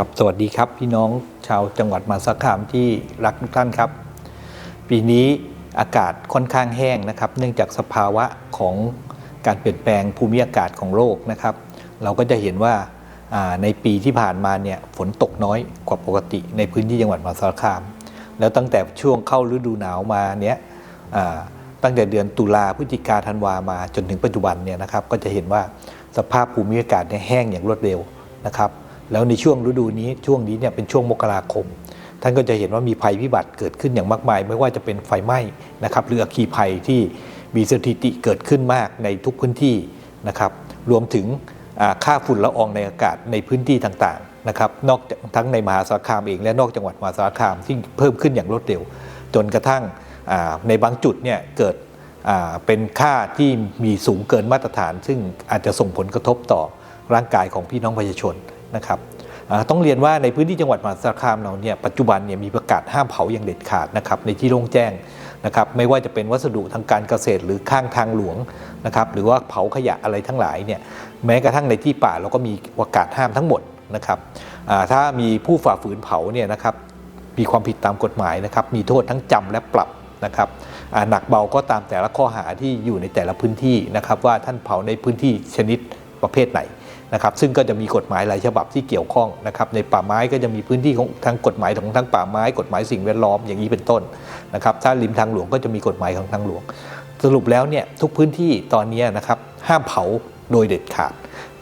ครับสวัสดีครับพี่น้องชาวจังหวัดมาสารคามที่รักทุกท่านครับ ปีนี้อากาศค่อนข้างแห้งนะครับ เนื่องจากสภาวะของการเปลี่ยนแปลงภูมิอากาศของโลกนะครับ เราก็จะเห็นว่าในปีที่ผ่านมาเนี่ยฝนตกน้อยกว่าปกติในพื้นที่จังหวัดมหาสารคาม แล้วตั้งแต่ช่วงเข้าฤดูหนาวมาเนี้ยตั้งแต่เดือนตุลาพฤศจิกาธันวามาจนถึงปัจจุบันเนี่ยนะครับก็จะเห็นว่าสภาพภูมิอากาศเนี่ยแห้งอย่างรวดเร็วนะครับ แล้วในช่วงฤดูนี้ช่วงนี้เนี่ยเป็นช่วงมกราคม ท่านก็จะเห็นว่ามีภัยพิบัติเกิดขึ้นอย่างมากมาย ไม่ว่าจะเป็นไฟไหม้นะครับหรืออัคคีภัยที่มีสถิติเกิดขึ้นมากในทุกพื้นที่นะครับ รวมถึงค่าฝุ่นละอองในอากาศในพื้นที่ต่างๆนะครับนอกจากทั้งในมหาสารคามเองและนอกจังหวัดมหาสารคามที่เพิ่มขึ้นอย่างรวดเร็ว จนกระทั่งในบางจุดเนี่ยเกิดเป็นค่าที่มีสูงเกินมาตรฐาน ซึ่งอาจจะส่งผลกระทบต่อร่างกายของพี่น้องประชาชน นะครับต้องเรียนว่าในพื้นที่จังหวัดมหาสารคามเราเนี่ยปัจจุบันเนี่ยมีประกาศห้ามเผาอย่างเด็ดขาดนะครับในที่โล่งแจ้งนะครับไม่ว่าจะเป็นวัสดุทางการเกษตรหรือข้างทางหลวงนะครับหรือว่าเผาขยะอะไรทั้งหลายเนี่ยแม้กระทั่งในที่ป่าเราก็มีประกาศห้ามทั้งหมดนะครับถ้ามีผู้ฝ่าฝืนเผาเนี่ยนะครับมีความผิดตามกฎหมายนะครับมีโทษทั้งจำและปรับนะครับหนักเบาก็ตามแต่ละข้อหาที่อยู่ในแต่ละพื้นที่นะครับว่าท่านเผาในพื้นที่ชนิดประเภทไหน นะครับซึ่งก็จะมีกฎหมายหลายฉบับที่เกี่ยวข้องนะครับในป่าไม้ก็จะมีพื้นที่ของทั้งกฎหมายของทั้งป่าไม้ กฎหมายสิ่งแวดล้อมอย่างนี้เป็นต้นนะครับถ้าริมทางหลวงก็จะมีกฎหมายของทางหลวง สรุปแล้วเนี่ยทุกพื้นที่ตอนนี้นะครับห้ามเผาโดยเด็ดขาด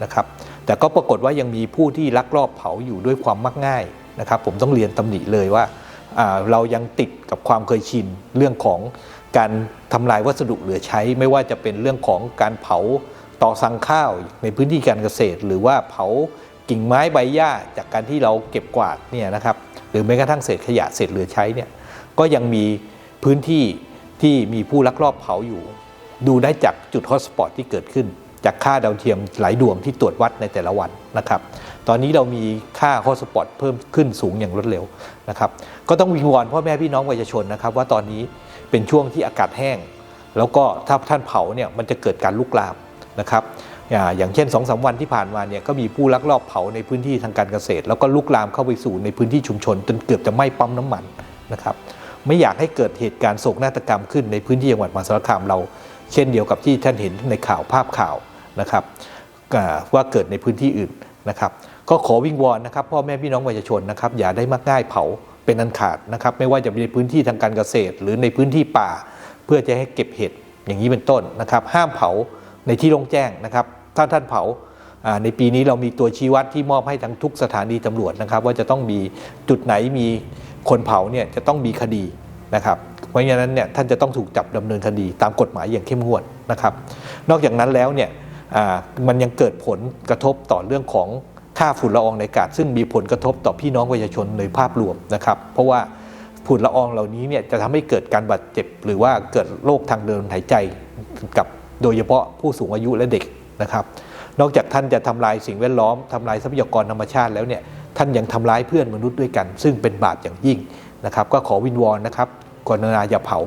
นะครับแต่ก็ปรากฏว่ายังมีผู้ที่ลักลอบเผาอยู่ด้วยความมักง่ายนะครับผมต้องเรียนตำหนิเลยว่าอ่าเรายังติดกับความเคยชินเรื่องของการทำลายวัสดุเหลือใช้ ไม่ว่าจะเป็นเรื่องของการเผา ต่อสั่งข้าวในพื้นที่การเกษตร หรือว่าเผากิ่งไม้ใบหญ้าจากการที่เราเก็บกวาดเนี่ยนะครับหรือแม้กระทั่งเศษขยะเศษเหลือใช้เนี่ยก็ยังมีพื้นที่ที่มีผู้ลักลอบเผาอยู่ ดูได้จากจุดฮอตสปอตที่เกิดขึ้น จากค่าดาวเทียมหลายดวงที่ตรวจวัดในแต่ละวันนะครับ ตอนนี้เรามีค่าฮอตสปอตเพิ่มขึ้นสูงอย่างรวดเร็วนะครับ ก็ต้องวิงวอนพ่อแม่พี่น้องประชาชนนะครับ ว่าตอนนี้เป็นช่วงที่อากาศแห้ง แล้วก็ถ้าท่านเผาเนี่ยมันจะเกิดการลุกลาม นะครับอย่างเช่น2อสวันที่ผ่านมาเนี่ยก็มีผู้ลักลอบเผาในพื้นที่ทางการเกษตร แล้วก็ลุกลามเข้าไปสู่ในพื้นที่ชุมชน จนเกือบจะไหม้ปั๊มน้ำมันนะครับไม่อยากให้เกิดเหตุการณ์โศกนาฏกรรมขึ้นในพื้นที่จังหวัดมหาสารคามเรา เช่นเดียวกับที่ท่านเห็นในข่าวภาพข่าวนะครับว่าเกิดในพื้นที่อื่นนะครับ ก็ขอวิงวอนนะครับพ่อแม่พี่น้องประชาชนนะครับอย่าได้มักง่ายเผาเป็นอันขาดนะครับ ไม่ว่าจะเป็นในพื้นที่ทางการเกษตร หรือในพื้นที่ป่า เพื่อจะให้เก็บเห็ดอย่างนี้เป็นต้นนะครับ ห้ามเผา ในที่โล่งแจ้งนะครับถ้าท่านเผาในปีนี้เรามีตัวชี้วัดที่มอบให้ทั้งทุกสถานีตำรวจนะครับ ว่าจะต้องมีจุดไหนมีคนเผาเนี่ยจะต้องมีคดีนะครับเพราะฉะนั้นเนี่ยท่านจะต้องถูกจับดำเนินคดีตามกฎหมายอย่างเข้มงวดนะครับ นอกจากนั้นแล้วเนี่ยมันยังเกิดผลกระทบต่อเรื่องของค่าฝุ่นละอองในอากาศ ซึ่งมีผลกระทบต่อพี่น้องประชาชนในภาพรวมนะครับ เพราะว่าฝุ่นละอองเหล่านี้เนี่ยจะทำให้เกิดการบาดเจ็บ หรือว่าเกิดโรคทางเดินหายใจกับ โดยเฉพาะผู้สูงอายุและเด็กนะครับ นอกจากท่านจะทำลายสิ่งแวดล้อมทำลายทรัพยากรธรรมชาติแล้วเนี่ยท่านยังทำร้ายเพื่อนมนุษย์ด้วยกัน ซึ่งเป็นบาปอย่างยิ่งนะครับก็ขอวินวอนนะครับกรณาอย่าเผา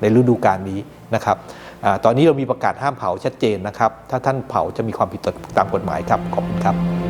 ในฤดูกาลนี้นะครับอตอนนี้เรามีประกาศห้ามเผาชัดเจนนะครับ ถ้าท่านเผาจะมีความผิดตามกฎหมายครับ ขอบคุณครับ